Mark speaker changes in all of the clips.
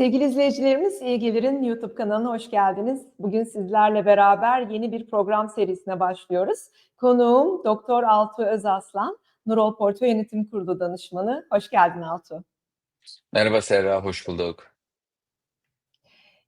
Speaker 1: Sevgili izleyicilerimiz, İyi Gelir'in YouTube kanalına hoş geldiniz. Bugün sizlerle beraber yeni bir program serisine başlıyoruz. Konuğum Doktor Altuğ Özaslan, Nurol Porto Yönetim Kurulu danışmanı. Hoş geldin Altuğ.
Speaker 2: Merhaba Serra, hoş bulduk.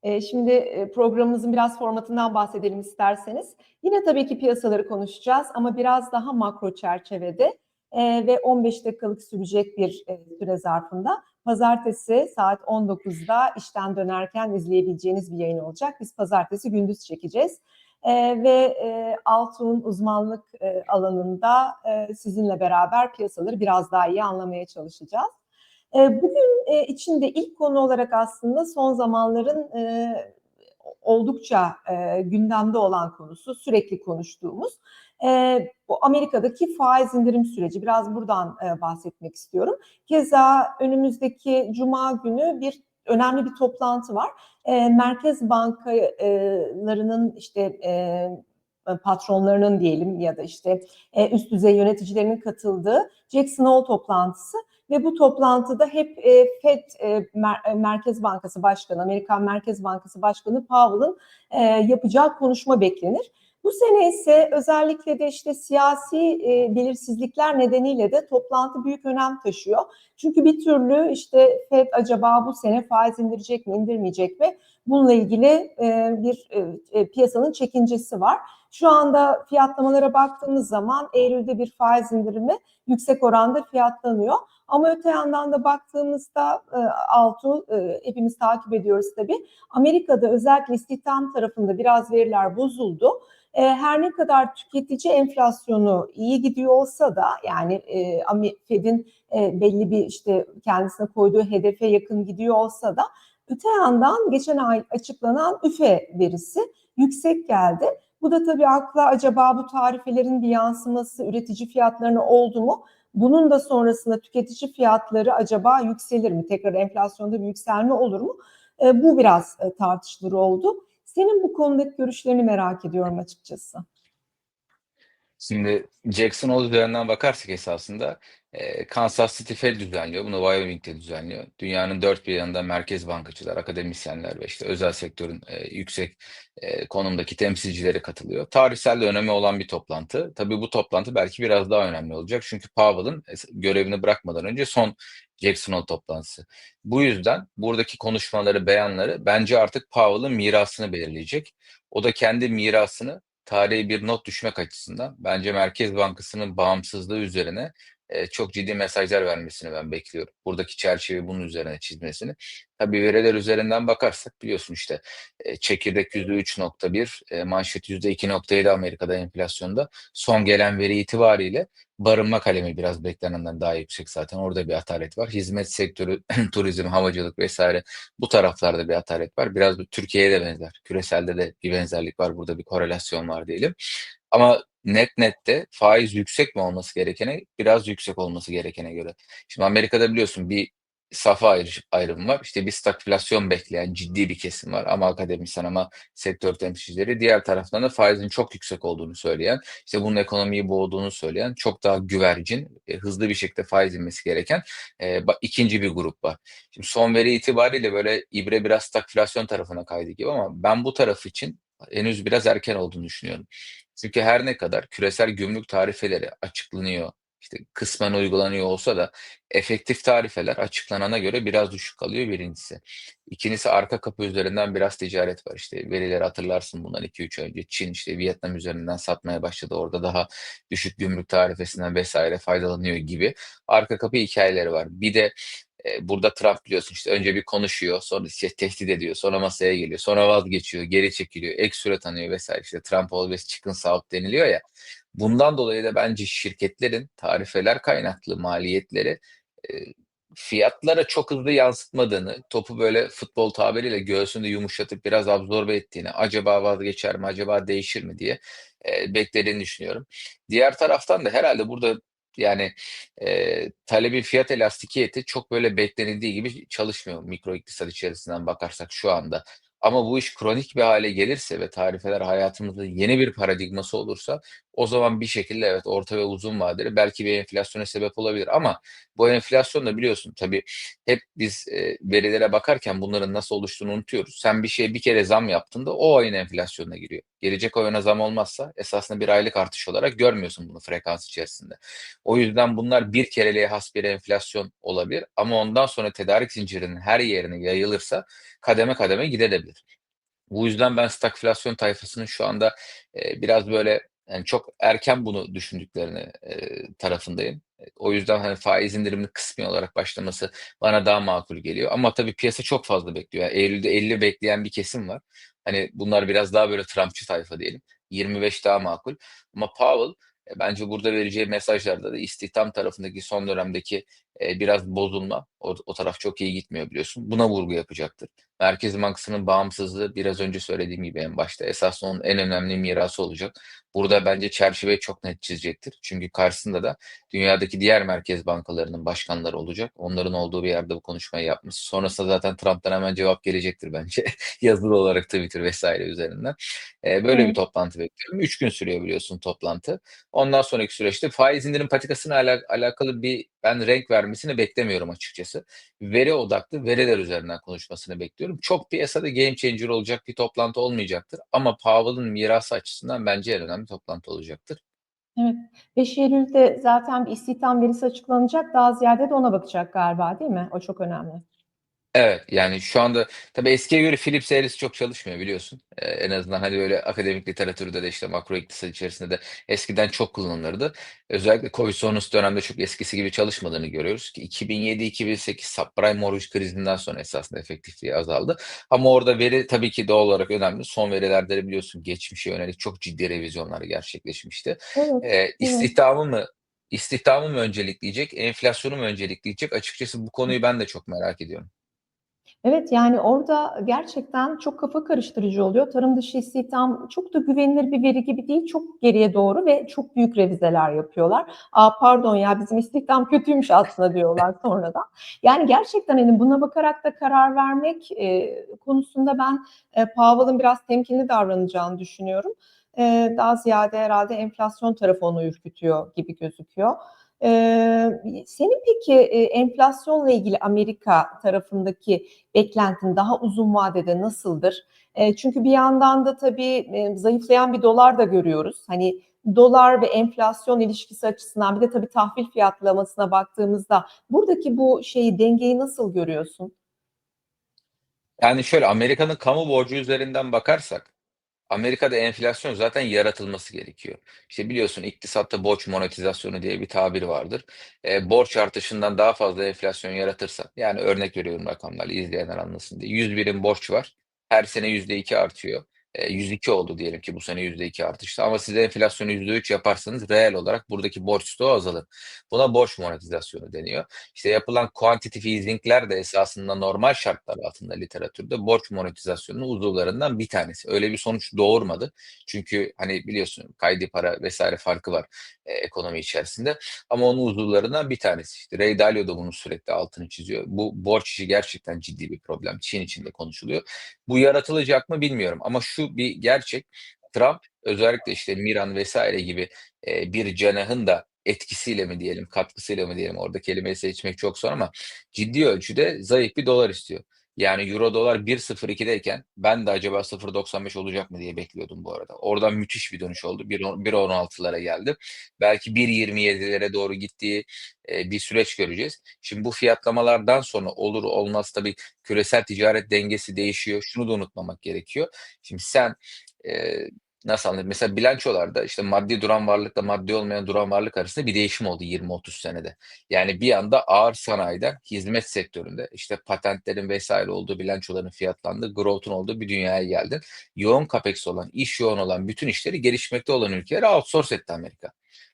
Speaker 1: Ee, Şimdi e, programımızın biraz formatından bahsedelim isterseniz. Yine tabii ki piyasaları konuşacağız ama biraz daha makro çerçevede e, ve 15 dakikalık sürecek bir e, süre zarfında. Pazartesi saat 19'da işten dönerken izleyebileceğiniz bir yayın olacak. Biz pazartesi gündüz çekeceğiz. E, ve e, Altun uzmanlık e, alanında e, sizinle beraber piyasaları biraz daha iyi anlamaya çalışacağız. E, bugün e, içinde ilk konu olarak aslında son zamanların e, oldukça e, gündemde olan konusu, sürekli konuştuğumuz e, bu Amerika'daki faiz indirim süreci. Biraz buradan e, bahsetmek istiyorum. Keza önümüzdeki Cuma günü bir önemli bir toplantı var. E, merkez bankalarının işte e, patronlarının diyelim ya da işte e, üst düzey yöneticilerinin katıldığı Jackson Hole toplantısı ve bu toplantıda hep e, FED e, Mer- Merkez Bankası Başkanı, Amerikan Merkez Bankası Başkanı Powell'ın e, yapacağı konuşma beklenir. Bu sene ise özellikle de işte siyasi e, belirsizlikler nedeniyle de toplantı büyük önem taşıyor. Çünkü bir türlü işte FED acaba bu sene faiz indirecek mi, indirmeyecek mi? Bununla ilgili e, bir e, e, piyasanın çekincesi var. Şu anda fiyatlamalara baktığımız zaman Eylül'de bir faiz indirimi yüksek oranda fiyatlanıyor. Ama öte yandan da baktığımızda e, Altu e, hepimiz takip ediyoruz tabii. Amerika'da özellikle istihdam tarafında biraz veriler bozuldu. E, her ne kadar tüketici enflasyonu iyi gidiyor olsa da yani e, Fed'in e, belli bir işte kendisine koyduğu hedefe yakın gidiyor olsa da öte yandan geçen ay açıklanan üfe verisi yüksek geldi. Bu da tabii akla acaba bu tarifelerin bir yansıması üretici fiyatlarına oldu mu? Bunun da sonrasında tüketici fiyatları acaba yükselir mi? Tekrar enflasyonda bir yükselme olur mu? E, bu biraz e, tartışılır oldu. Senin bu konudaki görüşlerini merak ediyorum açıkçası.
Speaker 2: Şimdi Jackson Hole üzerinden bakarsak esasında e, Kansas City Fed düzenliyor. Bunu Wyoming'de düzenliyor. Dünyanın dört bir yanında merkez bankacılar, akademisyenler ve işte özel sektörün e, yüksek e, konumdaki temsilcileri katılıyor. Tarihsel de önemi olan bir toplantı. Tabii bu toplantı belki biraz daha önemli olacak. Çünkü Powell'ın görevini bırakmadan önce son Jackson Hole toplantısı. Bu yüzden buradaki konuşmaları, beyanları bence artık Powell'ın mirasını belirleyecek. O da kendi mirasını tarihi bir not düşmek açısından bence Merkez Bankası'nın bağımsızlığı üzerine e, çok ciddi mesajlar vermesini ben bekliyorum. Buradaki çerçeveyi bunun üzerine çizmesini. Tabii veriler üzerinden bakarsak biliyorsun işte e, çekirdek %3.1, e, manşet %2.7 Amerika'da enflasyonda. Son gelen veri itibariyle barınma kalemi biraz beklenenden daha yüksek zaten. Orada bir atalet var. Hizmet sektörü, turizm, havacılık vesaire bu taraflarda bir atalet var. Biraz Türkiye'ye de benzer. Küreselde de bir benzerlik var. Burada bir korelasyon var diyelim. Ama net nette faiz yüksek mi olması gerekene, biraz yüksek olması gerekene göre. Şimdi Amerika'da biliyorsun bir safa ayrı, ayrımı var. İşte bir stagflasyon bekleyen ciddi bir kesim var. Ama akademisyen ama sektör temsilcileri. Diğer taraftan da faizin çok yüksek olduğunu söyleyen, işte bunun ekonomiyi boğduğunu söyleyen, çok daha güvercin, e, hızlı bir şekilde faiz inmesi gereken e, ikinci bir grup var. Şimdi son veri itibariyle böyle ibre biraz stagflasyon tarafına kaydı gibi ama ben bu taraf için henüz biraz erken olduğunu düşünüyorum. Çünkü her ne kadar küresel gümrük tarifeleri açıklanıyor, işte kısmen uygulanıyor olsa da efektif tarifeler açıklanana göre biraz düşük kalıyor birincisi. İkincisi arka kapı üzerinden biraz ticaret var. İşte verileri hatırlarsın bundan 2-3 önce. Çin işte Vietnam üzerinden satmaya başladı. Orada daha düşük gümrük tarifesinden vesaire faydalanıyor gibi arka kapı hikayeleri var. Bir de e, burada Trump biliyorsun işte önce bir konuşuyor, sonra işte tehdit ediyor, sonra masaya geliyor, sonra vazgeçiyor, geri çekiliyor, ek süre tanıyor vesaire. İşte Trump always chicken out deniliyor ya. Bundan dolayı da bence şirketlerin tarifeler kaynaklı maliyetleri fiyatlara çok hızlı yansıtmadığını, topu böyle futbol tabiriyle göğsünde yumuşatıp biraz absorbe ettiğini, acaba vazgeçer mi, acaba değişir mi diye e, beklediğini düşünüyorum. Diğer taraftan da herhalde burada yani e, talebin fiyat elastikiyeti çok böyle beklenildiği gibi çalışmıyor mikro iktisat içerisinden bakarsak şu anda. Ama bu iş kronik bir hale gelirse ve tarifeler hayatımızda yeni bir paradigması olursa O zaman bir şekilde evet orta ve uzun vadeli belki bir enflasyona sebep olabilir ama bu enflasyon da biliyorsun tabii hep biz, eee, verilere bakarken bunların nasıl oluştuğunu unutuyoruz. Sen bir şeye bir kere zam yaptığında o ayın enflasyonuna giriyor. Gelecek ay ona zam olmazsa esasında bir aylık artış olarak görmüyorsun bunu frekans içerisinde. O yüzden bunlar bir kereliğe has bir enflasyon olabilir ama ondan sonra tedarik zincirinin her yerine yayılırsa kademe kademe gidebilir. Bu yüzden ben stagflasyon tayfasının şu anda, eee, biraz böyle, yani, çok erken bunu düşündüklerini, eee, tarafındayım. O yüzden, hani, faiz indiriminin kısmi olarak başlaması bana daha makul geliyor ama tabii piyasa çok fazla bekliyor. Yani eylülde 50 bekleyen bir kesim var. Hani, bunlar biraz daha böyle Trumpçı tayfa diyelim. 25 daha makul ama Powell, eee, bence burada vereceği mesajlarda da istihdam tarafındaki son dönemdeki, eee, biraz bozulma, o o taraf çok iyi gitmiyor biliyorsun. Buna vurgu yapacaktır. Merkez Bankası'nın bağımsızlığı biraz önce söylediğim gibi en başta esasında onun en önemli mirası olacak. Burada bence çerçeveyi çok net çizecektir. Çünkü karşısında da dünyadaki diğer merkez bankalarının başkanları olacak. Onların olduğu bir yerde bu konuşmayı yapmış. Sonrasında zaten Trump'tan hemen cevap gelecektir bence yazılı olarak Twitter vs. üzerinden. Eee, böyle bir
Speaker 1: Evet.
Speaker 2: toplantı bekliyorum. 3 gün sürüyor biliyorsun toplantı. Ondan sonraki süreçte faiz indirim patikasına ala alakalı bir ben renk vermesini beklemiyorum açıkçası. Veri odaklı, veriler üzerinden konuşmasını bekliyorum. Çok piyasada game changer olacak bir toplantı olmayacaktır ama Powell'ın mirası açısından bence en önemli toplantı olacaktır.
Speaker 1: Evet. 5 Eylül'de zaten bir istihdam verisi açıklanacak. Daha ziyade de ona bakacak galiba, değil mi? O çok önemli.
Speaker 2: Evet, yani, şu anda tabii eskiye göre Philips eğrisi çok çalışmıyor biliyorsun. Eee, en azından, hani, böyle akademik literatürde de, işte, makro iktisat içerisinde de eskiden çok kullanılırdı. Özellikle COVID sonrası dönemde çok eskisi gibi çalışmadığını görüyoruz ki 2007-2008 subprime mortgage krizinden sonra esasında efektifliği azaldı. Ama orada veri tabii ki doğal olarak önemli. Son verilerde de biliyorsun geçmişe yönelik çok ciddi revizyonlar gerçekleşmişti.
Speaker 1: Evet,
Speaker 2: Eee,
Speaker 1: evet.
Speaker 2: istihdamı mı istihdamı mı öncelikleyecek, enflasyonu mu öncelikleyecek? Açıkçası bu konuyu ben de çok merak ediyorum.
Speaker 1: Evet, yani, orada gerçekten çok kafa karıştırıcı oluyor. Tarım dışı istihdam çok da güvenilir bir veri gibi değil. Çok geriye doğru ve çok büyük revizeler yapıyorlar. "A, pardon ya, bizim istihdam kötüymüş aslında." diyorlar sonradan. Yani, gerçekten, hani, buna bakarak da karar vermek, eee, konusunda ben, eee, Powell'ın biraz temkinli davranacağını düşünüyorum. Eee, daha ziyade herhâlde enflasyon tarafı onu ürkütüyor gibi gözüküyor. Senin peki, eee, enflasyonla ilgili Amerika tarafındaki beklentin daha uzun vadede nasıldır? Çünkü bir yandan da tabii, eee, zayıflayan bir dolar da görüyoruz. Hani, dolar ve enflasyon ilişkisi açısından bir de tabii tahvil fiyatlamasına baktığımızda buradaki bu şeyi, dengeyi nasıl görüyorsun?
Speaker 2: Yani, şöyle, Amerika'nın kamu borcu üzerinden bakarsak Amerika'da enflasyon zaten yaratılması gerekiyor. İşte, biliyorsun iktisatta borç monetizasyonu diye bir tabir vardır. Eee, borç artışından daha fazla enflasyon yaratırsan, yani, örnek veriyorum rakamlarla izleyenler anlasın diye. 100 birim borç var. Her sene %2 artıyor. Eee, 102 oldu diyelim ki bu sene %2 artışla ama siz enflasyonu %3 yaparsanız reel olarak buradaki borç stoğu azalır. Buna borç monetizasyonu deniyor. İşte, yapılan quantitative easing'ler de esasında normal şartlar altında literatürde borç monetizasyonunun uzuvlarından bir tanesi. Öyle bir sonuç doğurmadı. Çünkü, hani, biliyorsun kaydi para vs. farkı var, eee, ekonomi içerisinde ama onun uzuvlarından bir tanesi. İşte, Ray Dalio da bunun sürekli altını çiziyor. Bu borç işi gerçekten ciddi bir problem. Çin için de konuşuluyor. Bu yaratılacak mı bilmiyorum ama şu bir gerçek, Trump özellikle, işte, Miran vs. gibi, eee, bir cenahın da etkisiyle mi diyelim, katkısıyla mı diyelim, orada kelimeyi seçmek çok zor ama ciddi ölçüde zayıf bir dolar istiyor. Yani euro dolar 1.02'deyken ben de acaba 0.95 olacak mı diye bekliyordum bu arada. Oradan müthiş bir dönüş oldu. Bir on 1.16'lara geldi. Belki 1.27'lere doğru gittiği, eee, bir süreç göreceğiz. Şimdi bu fiyatlamalardan sonra olur olmaz tabii küresel ticaret dengesi değişiyor. Şunu da unutmamak gerekiyor. Şimdi sen, eee, nasıl anlatayım? Mesela bilançolarda, işte, maddi duran varlıkla maddi olmayan duran varlık arasında bir değişim oldu 20-30 senede. Yani bir anda ağır sanayiden hizmet sektöründe, işte, patentlerin vs. olduğu, bilançoların fiyatlandığı, growth'un olduğu bir dünyaya geldin. Yoğun CapEx olan, iş yoğun olan bütün işleri gelişmekte olan ülkelere outsource etti Amerika.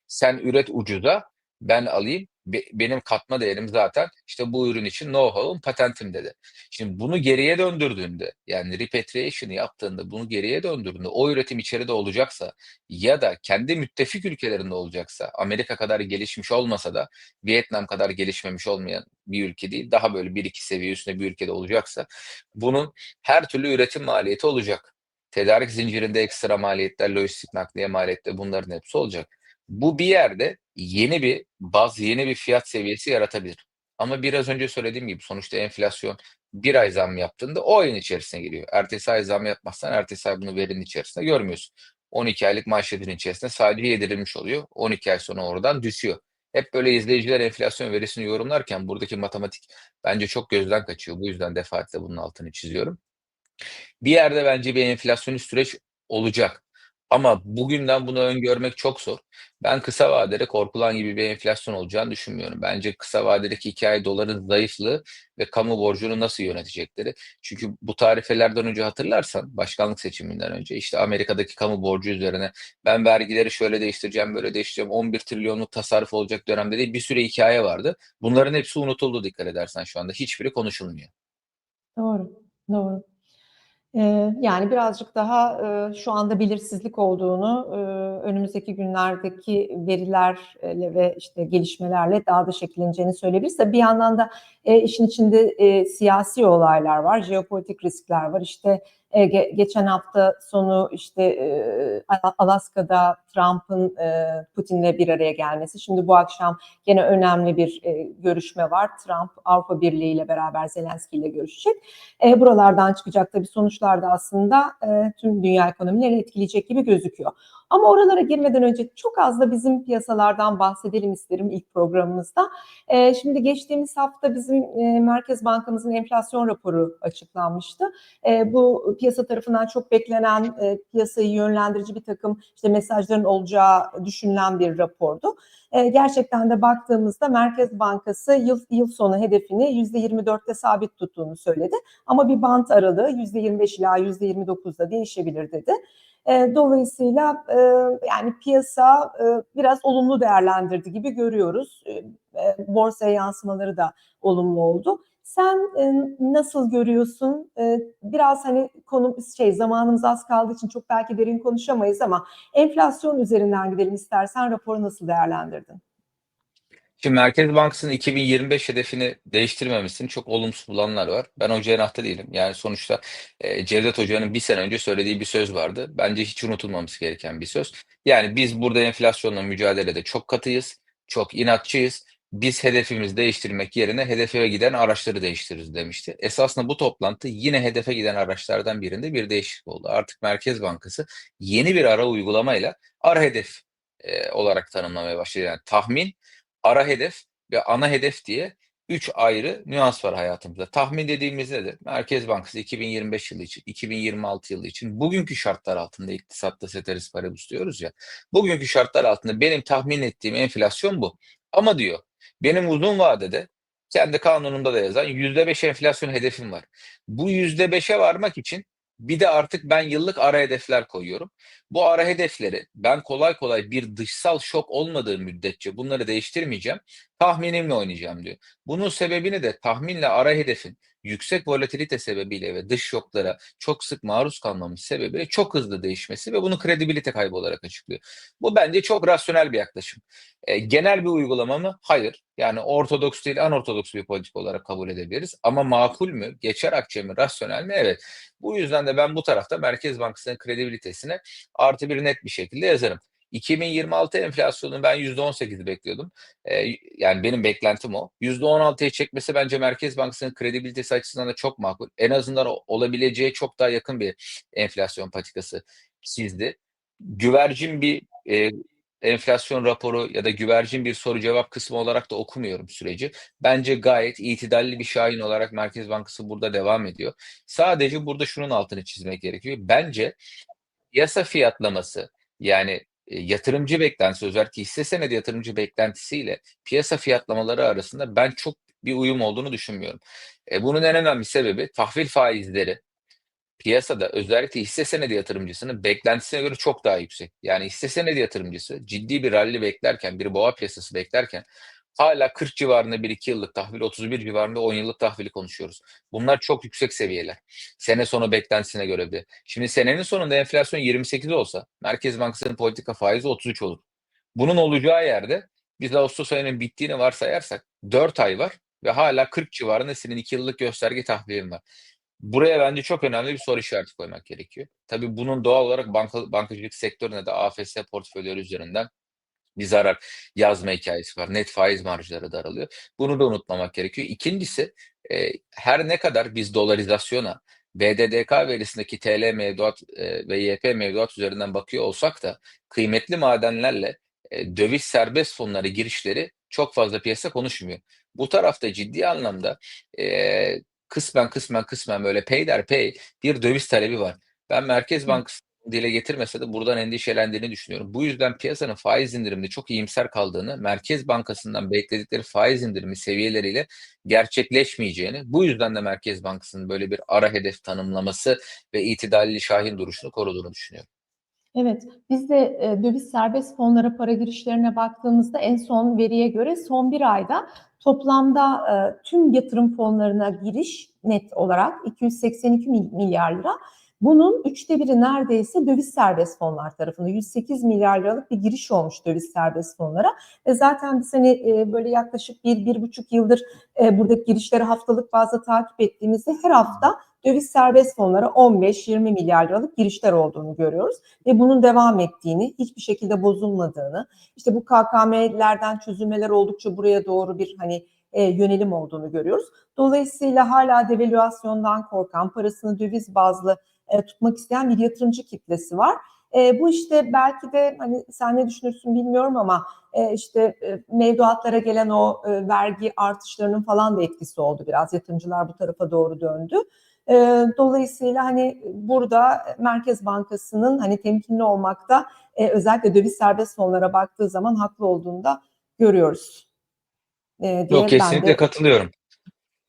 Speaker 2: Sen üret ucuza, ben alayım, be benim katma değerim zaten, işte, bu ürün için know-how'um, patentim dedi. Şimdi bunu geriye döndürdüğünde, yani repatriation'ı yaptığında, bunu geriye döndürdüğünde o üretim içeride olacaksa ya da kendi müttefik ülkelerinde olacaksa, Amerika kadar gelişmiş olmasa da Vietnam kadar gelişmemiş olmayan bir ülke değil, daha böyle 1-2 seviye üstünde bir ülkede olacaksa bunun her türlü üretim maliyeti olacak. Tedarik zincirinde ekstra maliyetler, lojistik nakliye maliyetleri bunların hepsi olacak. Bu bir yerde yeni bir baz, yeni bir fiyat seviyesi yaratabilir. Ama biraz önce söylediğim gibi sonuçta enflasyon bir ay zam yaptığında o ayın içerisine giriyor. Ertesi ay zam yapmazsan ertesi ay bunu verinin içerisinde görmüyorsun. 12 aylık maaşların içerisinde sadece yedirilmiş oluyor. 12 ay sonra oradan düşüyor. Hep böyle izleyiciler enflasyon verisini yorumlarken buradaki matematik bence çok gözden kaçıyor. Bu yüzden defaatle bunun altını çiziyorum. Bir yerde bence bir enflasyonist süreç olacak. Ama bugünden bunu öngörmek çok zor. Ben kısa vadede korkulan gibi bir enflasyon olacağını düşünmüyorum. Bence kısa vadedeki 2 ay doların zayıflığı ve kamu borcunu nasıl yönetecekleri. Çünkü bu tarifelerden önce hatırlarsan başkanlık seçiminden önce işte Amerika'daki kamu borcu üzerine ben vergileri şöyle değiştireceğim, böyle değiştireceğim. 11 trilyonluk tasarruf olacak dönemde değil bir sürü hikaye vardı. Bunların hepsi unutuldu dikkat edersen şu anda. Hiçbiri konuşulmuyor.
Speaker 1: Doğru, doğru. Yani birazcık daha, şu anda belirsizlik olduğunu, önümüzdeki günlerdeki verilerle ve işte gelişmelerle daha da şekilleneceğini söyleyebiliriz. Bir yandan da, işin içinde, siyasi olaylar var, jeopolitik riskler var. İşte, eee, ge geçen hafta sonu işte, Ala Alaska'da Trump'ın, eee, Putin'le bir araya gelmesi. Şimdi bu akşam gene önemli bir, eee, görüşme var. Trump Avrupa Birliği ile beraber Zelenski ile görüşecek. Eee, buralardan çıkacak tabii sonuçlar da aslında, eee, tüm dünya ekonomilerini etkileyecek gibi gözüküyor. Ama oralara girmeden önce çok az da bizim piyasalardan bahsedelim isterim ilk programımızda. Eee, şimdi geçtiğimiz hafta bizim, eee, Merkez Bankamızın enflasyon raporu açıklanmıştı. Eee, bu piyasa tarafından çok beklenen, eee, piyasayı yönlendirici birtakım işte mesajların olacağı düşünülen bir rapordu. Eee, gerçekten de baktığımızda Merkez Bankası yıl yıl sonu hedefini %24'te sabit tuttuğunu söyledi. Ama bir bant aralığı %25 ila %29'da değişebilir dedi. Eee, dolayısıyla, eee, yani piyasa, eee, biraz olumlu değerlendirdi gibi görüyoruz. Eee, borsaya yansımaları da olumlu oldu. Sen, nasıl görüyorsun? Biraz hani konu şey zamanımız az kaldığı için çok belki derin konuşamayız ama enflasyon üzerinden gidelim istersen. Raporu nasıl değerlendirdin?
Speaker 2: Şimdi Merkez Bankası'nın 2025 hedefini değiştirmemesini çok olumsuz bulanlar var. Ben o cenahta değilim. Yani sonuçta eee, Cevdet Hoca'nın bir sene önce söylediği bir söz vardı. Bence hiç unutulmaması gereken bir söz. Yani biz burada enflasyonla mücadelede çok katıyız, çok inatçıyız. Biz hedefimizi değiştirmek yerine hedefe giden araçları değiştiririz demişti. Esasında bu toplantı yine hedefe giden araçlardan birinde bir değişiklik oldu. Artık Merkez Bankası yeni bir ara uygulamayla ara hedef eee, olarak tanımlamaya başladı. Yani tahmin, ara hedef ve ana hedef diye 3 ayrı nüans var hayatımızda. Tahmin dediğimiz nedir? Merkez Bankası 2025 yılı için, 2026 yılı için bugünkü şartlar altında iktisatta ceteris paribus diyoruz ya. Bugünkü şartlar altında benim tahmin ettiğim enflasyon bu. Ama diyor benim uzun vadede kendi kanunumda da yazan %5 enflasyon hedefim var. Bu %5'e varmak için bir de artık ben yıllık ara hedefler koyuyorum. Bu ara hedefleri ben kolay kolay bir dışsal şok olmadığı müddetçe bunları değiştirmeyeceğim. Tahminimle oynayacağım diyor. Bunun sebebini de tahminle ara hedefin yüksek volatilite sebebiyle ve dış şoklara çok sık maruz kalmamız sebebiyle çok hızlı değişmesi ve bunu kredibilite kaybı olarak açıklıyor. Bu bence çok rasyonel bir yaklaşım. E, genel bir uygulama mı? Hayır. Yani ortodoks değil anortodoks bir politik olarak kabul edebiliriz. Ama makul mü? Geçer akçe mi? Rasyonel mi? Evet. Bu yüzden de ben bu tarafta Merkez Bankası'nın kredibilitesine artı bir net bir şekilde yazarım. 2026 enflasyonu ben %18 bekliyordum. Eee, yani benim beklentim o. %16'ya çekmesi bence Merkez Bankası'nın kredibilitesi açısından da çok makul. En azından olabileceği çok daha yakın bir enflasyon patikası çizdi. Güvercin bir, eee, enflasyon raporu ya da güvercin bir soru cevap kısmı olarak da okumuyorum süreci. Bence gayet itidalli bir şahin olarak Merkez Bankası burada devam ediyor. Sadece burada şunun altını çizmek gerekiyor. Bence piyasa fiyatlaması yani, yatırımcı beklentisi özellikle hisse senedi yatırımcı beklentisiyle piyasa fiyatlamaları arasında ben çok bir uyum olduğunu düşünmüyorum. Eee, bunun en önemli sebebi tahvil faizleri piyasada özellikle hisse senedi yatırımcısının beklentisine göre çok daha yüksek. Yani hisse senedi yatırımcısı ciddi bir rally beklerken, bir boğa piyasası beklerken hâlâ 40 civarında 1-2 yıllık tahvil, 31 civarında 10 yıllık tahvili konuşuyoruz. Bunlar çok yüksek seviyeler. Sene sonu beklentisine göre de. Şimdi senenin sonunda enflasyon 28 olsa Merkez Bankası'nın politika faizi 33 olur. Bunun olacağı yerde biz ağustos ayının bittiğini varsayarsak 4 ay var ve hâlâ 40 civarında senin 2 yıllık gösterge tahvilin var. Buraya bence çok önemli bir soru işareti koymak gerekiyor. Tabii bunun doğal olarak banka, bankacılık sektörüne de AFS portföyleri üzerinden bir zarar yazma hikayesi var. Net faiz marjları daralıyor. Bunu da unutmamak gerekiyor. İkincisi e, her ne kadar biz dolarizasyona BDDK verisindeki TL mevduat e, ve YP mevduat üzerinden bakıyor olsak da kıymetli madenlerle e, döviz serbest fonları girişleri çok fazla piyasa konuşmuyor. Bu tarafta ciddi anlamda e, kısmen kısmen kısmen böyle peyderpey bir döviz talebi var. Ben Merkez Bankası dile getirmese de buradan endişelendiğini düşünüyorum. Bu yüzden piyasanın faiz indiriminde çok iyimser kaldığını, Merkez Bankası'ndan bekledikleri faiz indirimi seviyeleriyle gerçekleşmeyeceğini, bu yüzden de Merkez Bankası'nın böyle bir ara hedef tanımlaması ve itidalli şahin duruşunu koruduğunu düşünüyorum.
Speaker 1: Evet, biz de e, döviz serbest fonlara para girişlerine baktığımızda en son veriye göre son bir ayda toplamda e, tüm yatırım fonlarına giriş net olarak 282 milyar lira. Bunun üçte biri neredeyse döviz serbest fonlar tarafında 108 milyar liralık bir giriş olmuş döviz serbest fonlara. Ve zaten biz hani e, böyle yaklaşık bir, bir buçuk yıldır e, buradaki girişleri haftalık bazda takip ettiğimizde her hafta döviz serbest fonlara 15-20 milyar liralık girişler olduğunu görüyoruz. Ve bunun devam ettiğini, hiçbir şekilde bozulmadığını, işte bu KKM'lerden çözülmeler oldukça buraya doğru bir hani e, yönelim olduğunu görüyoruz. Dolayısıyla hala devalüasyondan korkan, parasını döviz bazlı e, tutmak isteyen bir yatırımcı kitlesi var. E, bu işte belki de hani sen ne düşünürsün bilmiyorum ama e, işte e, mevduatlara gelen o e, vergi artışlarının falan da etkisi oldu biraz. Yatırımcılar bu tarafa doğru döndü. E, dolayısıyla hani burada Merkez Bankası'nın hani temkinli olmakta e, özellikle döviz serbest fonlara baktığı zaman haklı olduğunu da görüyoruz. E,
Speaker 2: Yok kesinlikle
Speaker 1: de
Speaker 2: katılıyorum.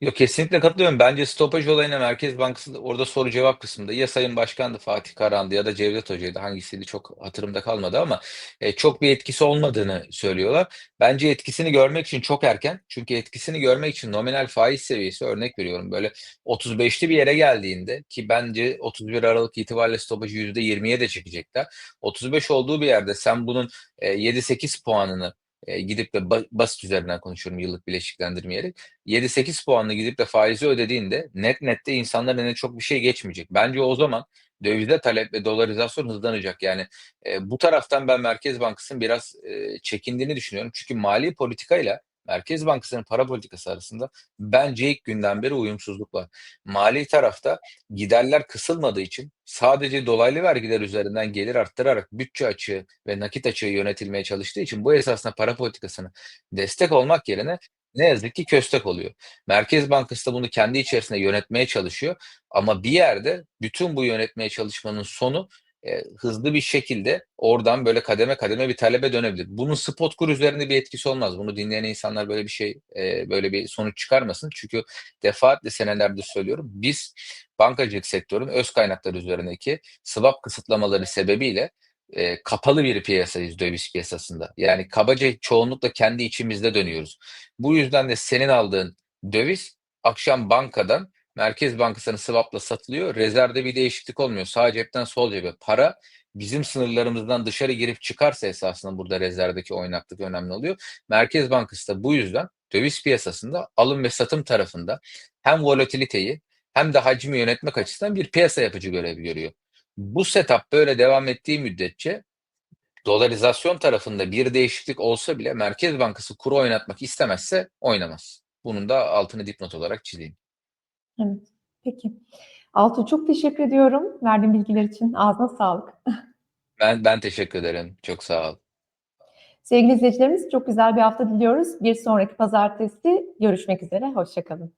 Speaker 2: Yok kesinlikle katılıyorum. Bence stopaj olayına Merkez Bankası da orada soru cevap kısmında ya Sayın Başkan'dı Fatih Karahan'dı ya da Cevdet Hoca'ydı hangisiydi çok hatırımda kalmadı ama e, çok bir etkisi olmadığını söylüyorlar. Bence etkisini görmek için çok erken. Çünkü etkisini görmek için nominal faiz seviyesi örnek veriyorum böyle 35'li bir yere geldiğinde ki bence 31 Aralık itibariyle stopajı %20'ye de çekecekler. 35 olduğu bir yerde sen bunun e, 7-8 puanını e, gidip de ba- basit üzerinden konuşuyorum yıllık bileşiklendirmeyerek. 7-8 puanla gidip de faizi ödediğinde net nette insanların eline çok bir şey geçmeyecek. Bence o zaman dövize talep ve dolarizasyon hızlanacak. Yani e, bu taraftan ben Merkez Bankası'nın biraz e, çekindiğini düşünüyorum. Çünkü mali politikayla Merkez Bankası'nın para politikası arasında bence ilk günden beri uyumsuzluk var. Mali tarafta giderler kısılmadığı için sadece dolaylı vergiler üzerinden gelir arttırarak bütçe açığı ve nakit açığı yönetilmeye çalıştığı için bu esasında para politikasına destek olmak yerine ne yazık ki köstek oluyor. Merkez Bankası da bunu kendi içerisinde yönetmeye çalışıyor ama bir yerde bütün bu yönetmeye çalışmanın sonu e, hızlı bir şekilde oradan böyle kademe kademe bir talebe dönebilir. Bunun spot kur üzerinde bir etkisi olmaz. Bunu dinleyen insanlar böyle bir şey e, böyle bir sonuç çıkarmasın. Çünkü defaatle senelerdir söylüyorum. Biz bankacılık sektörün öz kaynakları üzerindeki swap kısıtlamaları sebebiyle e, kapalı bir piyasadayız döviz piyasasında. Yani kabaca çoğunlukla kendi içimizde dönüyoruz. Bu yüzden de senin aldığın döviz akşam bankadan Merkez Bankası'nın swap'la satılıyor. Rezervde bir değişiklik olmuyor. Sağ cepten sol cebe para bizim sınırlarımızdan dışarı girip çıkarsa esasında burada rezervdeki oynaklık önemli oluyor. Merkez Bankası da bu yüzden döviz piyasasında alım ve satım tarafında hem volatiliteyi hem de hacmi yönetmek açısından bir piyasa yapıcı görevi görüyor. Bu setup böyle devam ettiği müddetçe dolarizasyon tarafında bir değişiklik olsa bile Merkez Bankası kuru oynatmak istemezse oynamaz. Bunun da altını dipnot olarak çizeyim.
Speaker 1: Evet, peki. Altuğ çok teşekkür ediyorum verdiğin bilgiler için. Ağzına sağlık.
Speaker 2: Ben ben teşekkür ederim. Çok sağ ol.
Speaker 1: Sevgili izleyicilerimiz çok güzel bir hafta diliyoruz. Bir sonraki pazartesi görüşmek üzere. Hoşçakalın.